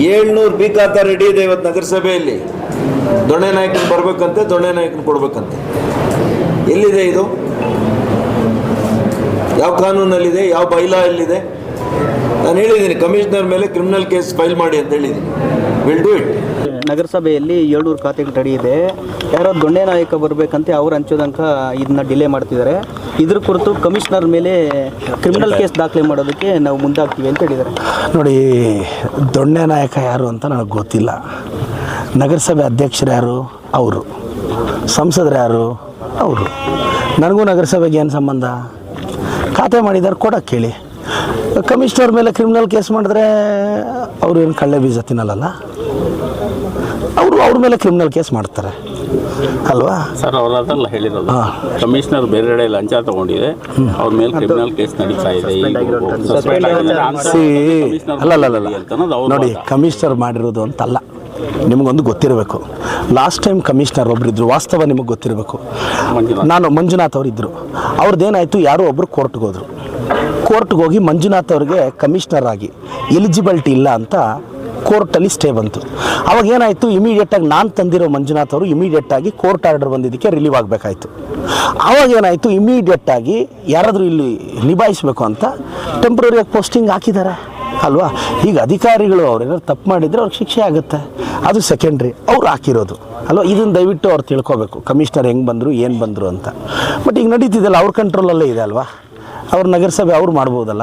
ಏಳ್ನೂರು be ready ಇದೆ ಇವತ್ತು ನಗರಸಭೆಯಲ್ಲಿ. ದೊಣ್ಣೆ ನಾಯಕನ ಬರ್ಬೇಕಂತೆ, ದೊಣ್ಣೆ ನಾಯಕನ ಕೊಡ್ಬೇಕಂತೆ. ಎಲ್ಲಿದೆ ಇದು? ಯಾವ ಕಾನೂನಲ್ಲಿದೆ, ಯಾವ ಬೈಲಾ ಎಲ್ಲಿದೆ ನಾನು ಹೇಳಿದ್ದೀನಿ, ಕಮಿಷನರ್ ಮೇಲೆ ಕ್ರಿಮಿನಲ್ ಕೇಸ್ ಫೈಲ್ ಮಾಡಿ ಅಂತ ಹೇಳಿದ್ದೀನಿ. ವಿಲ್ ಡೂ ಇಟ್ ನಗರಸಭೆಯಲ್ಲಿ ಏಳ್ನೂರು ಖಾತೆಗಳು ರೆಡಿ ಇದೆ. ಯಾರೋ ದೊಣ್ಣೆ ನಾಯಕ ಬರಬೇಕಂತ ಅವ್ರು ಹಂಚೋದಂಕ ಇದನ್ನ ಡಿಲೇ ಮಾಡ್ತಿದ್ದಾರೆ. ಇದ್ರ ಕುರಿತು ಕಮಿಷನರ್ ಮೇಲೆ ಕ್ರಿಮಿನಲ್ ಕೇಸ್ ದಾಖಲೆ ಮಾಡೋದಕ್ಕೆ ನಾವು ಮುಂದಾಗ್ತೀವಿ ಅಂತ ಹೇಳಿದ್ದಾರೆ. ನೋಡಿ ದೊಣ್ಣೆ ನಾಯಕ ಯಾರು ಅಂತ ನನಗೆ ಗೊತ್ತಿಲ್ಲ. ನಗರಸಭೆ ಅಧ್ಯಕ್ಷರು ಯಾರು? ಅವರು. ಸಂಸದರು ಯಾರು? ಅವರು. ನನಗೂ ನಗರಸಭೆಗೆ ಏನು ಸಂಬಂಧ? ಖಾತೆ ಮಾಡಿದ್ದಾರೆ ಕೊಡಕ್ಕೆ ಕೇಳಿ ಕಮಿಷನರ್ ಮೇಲೆ ಕ್ರಿಮಿನಲ್ ಕೇಸ್ ಮಾಡಿದ್ರೆ ಅವರು ಏನು ಕಳ್ಳೆ ಬೀಜ ತಿನ್ನಲ್ಲ ಅವರು ಅವ್ರ ಮೇಲೆ ಕ್ರಿಮಿನಲ್ ಕೇಸ್ ಮಾಡ್ತಾರೆ. ಅಲ್ವಾ? ಸರ್ ಅವ್ರು ಅದಲ್ಲ ಹೇಳಿರೋದು. ಕಮಿಷನರ್ ಬೇರೆ ಬೇರೆಡೆ ಲಂಚ ತಗೊಂಡಿದೆ. ಅವ್ರ ಮೇಲೆ ಕ್ರಿಮಿನಲ್ ಕೇಸ್ ನಡೀತಾ ಇದೆ. ಅಲ್ಲ ನೋಡಿ. ಕಮಿಷನರ್ ಮಾಡಿರೋದು ಅಂತಲ್ಲ. ನಿಮಗೊಂದು ಗೊತ್ತಿರಬೇಕು. ಲಾಸ್ಟ್ ಟೈಮ್ ಕಮಿಷನರ್ ಒಬ್ರಿದ್ರು ವಾಸ್ತವ ನಿಮಗೆ ಗೊತ್ತಿರಬೇಕು. ಮಂಜುನಾಥ್. ನಾನು ಮಂಜುನಾಥ್ ಅವರಿದ್ದರು ಅವ್ರದ್ದೇನಾಯಿತು ಯಾರೋ ಒಬ್ಬರು ಕೋರ್ಟ್ಗೆ ಹೋದ್ರು. ಕೋರ್ಟ್ಗೆ ಹೋಗಿ ಮಂಜುನಾಥ್ ಅವ್ರಿಗೆ ಕಮಿಷನರ್ ಆಗಿ ಎಲಿಜಿಬಿಲಿಟಿ ಇಲ್ಲ ಅಂತ ಕೋರ್ಟಲ್ಲಿ ಸ್ಟೇ ಬಂತು. ಅವಾಗ ಏನಾಯಿತು ಇಮಿಡಿಯೇಟಾಗಿ ನಾನು ತಂದಿರೋ ಮಂಜುನಾಥ್ ಅವರು ಇಮಿಡಿಯೇಟಾಗಿ ಕೋರ್ಟ್ ಆರ್ಡರ್ ಬಂದಿದ್ದಕ್ಕೆ ರಿಲೀವ್ ಆಗಬೇಕಾಯಿತು. ಆವಾಗ ಏನಾಯಿತು ಇಮಿಡಿಯೇಟಾಗಿ ಯಾರಾದರೂ ಇಲ್ಲಿ ನಿಭಾಯಿಸಬೇಕು ಅಂತ ಟೆಂಪ್ರರಿಯಾಗಿ ಪೋಸ್ಟಿಂಗ್ ಹಾಕಿದ್ದಾರೆ ಅಲ್ವಾ? ಈಗ ಅಧಿಕಾರಿಗಳು ಅವ್ರು ತಪ್ಪು ಮಾಡಿದರೆ ಅವ್ರಿಗೆ ಶಿಕ್ಷೆ ಆಗುತ್ತೆ. ಅದು ಸೆಕೆಂಡ್ರಿ ಅವ್ರು ಹಾಕಿರೋದು. ಅಲ್ವಾ? ಇದನ್ನು ದಯವಿಟ್ಟು ಅವ್ರು ತಿಳ್ಕೊಬೇಕು. ಕಮಿಷನರ್ ಹೆಂಗೆ ಬಂದರು, ಏನು ಬಂದರು ಅಂತ. ಬಟ್ ಈಗ ನಡೀತಿದ್ದಲ್ಲ ಅವ್ರ ಕಂಟ್ರೋಲಲ್ಲೇ ಇದೆ ಅಲ್ವಾ? ಅವ್ರ ನಗರಸಭೆ ಅವ್ರು ಮಾಡ್ಬೋದಲ್ಲ?